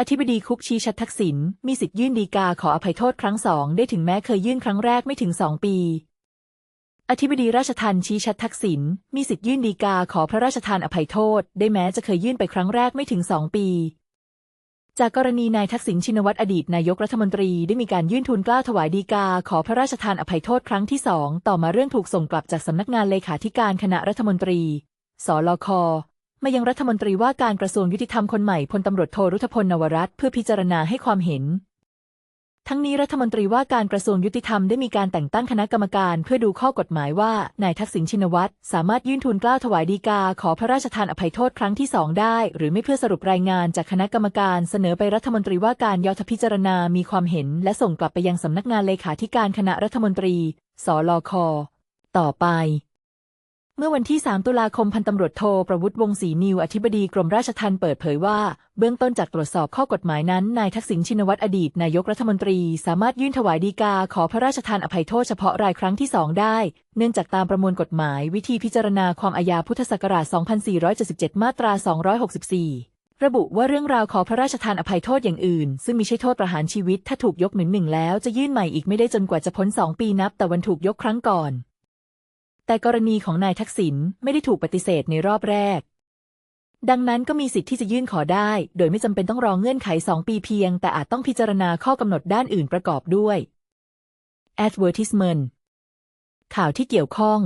อธิบดีคุกชี้ชัดทักษิณมีสิทธิ์ยื่นฎีกาขออภัยโทษครั้งสองได้ถึงแม้เคยยื่นครั้งแรกไม่ถึงสองปี อธิบดีราชทัณฑ์ชี้ชัดทักษิณมีสิทธิ์ยื่นฎีกาขอพระราชทานอภัยโทษ ได้แม้จะเคยยื่นไปครั้งแรกไม่ถึงสองปี จากกรณีนายทักษิณชินวัตรอดีตนายกรัฐมนตรีได้มีการยื่นทูลกล้าถวายฎีกาขอพระราชทานอภัยโทษครั้งที่สองต่อมาเรื่องถูกส่งกลับจากสำนักงานเลขาธิการคณะรัฐมนตรีสลค มายังรัฐมนตรีว่าการกระทรวงยุติธรรมคนใหม่พลตำรวจโทรุธพลนวรัตน์เพื่อพิจารณาให้ความเห็น ทั้งนี้รัฐมนตรีว่าการกระทรวงยุติธรรมได้มีการแต่งตั้งคณะกรรมการ เพื่อดูข้อกฎหมายว่านายทักษิณชินวัตรสามารถยื่นทูลกล้าถวายฎีกา ขอพระราชทานอภัยโทษครั้งที่สองได้ หรือไม่เพื่อสรุปรายงานจากคณะกรรมการเสนอไปรัฐมนตรีว่าการยอทพิจารณามีความเห็น และส่งกลับไปยังสำนักงานเลขาธิการคณะรัฐมนตรีสลคต่อไป เมื่อวันที่ 3 ตุลาคมพันตำรวจโทประวุฒิวงศ์ศรีนิว อธิบดีกรมราชทัณฑ์เปิดเผยว่า เบื้องต้นจากตรวจสอบข้อกฎหมายนั้น นายทักษิณชินวัตรอดีต นายกรัฐมนตรี สามารถยื่นถวายฎีกา ขอพระราชทานอภัยโทษเฉพาะรายครั้งที่ 2 ได้ เนื่องจากตามประมวลกฎหมาย วิธีพิจารณาความอาญาพุทธศักราช 2477 มาตรา 264ระบุว่าเรื่องราวขอพระราชทานอภัยโทษอย่างอื่น ซึ่งมีใช่โทษประหารชีวิต ถ้าถูกยกหนึ่งหนึ่งแล้วจะยื่นใหม่อีกไม่ได้จนกว่าจะพ้นสองปีนับ แต่วันถูกยกครั้งก่อน แต่กรณีของนายทักษิณไม่ได้ถูกปฏิเสธในรอบแรก ดังนั้นก็มีสิทธิ์ที่จะยื่นขอได้ โดยไม่จำเป็นต้องรอเงื่อนไขสองปีเพียง แต่อาจต้องพิจารณาข้อกำหนดด้านอื่นประกอบด้วย advertisement ข่าวที่เกี่ยวข้อง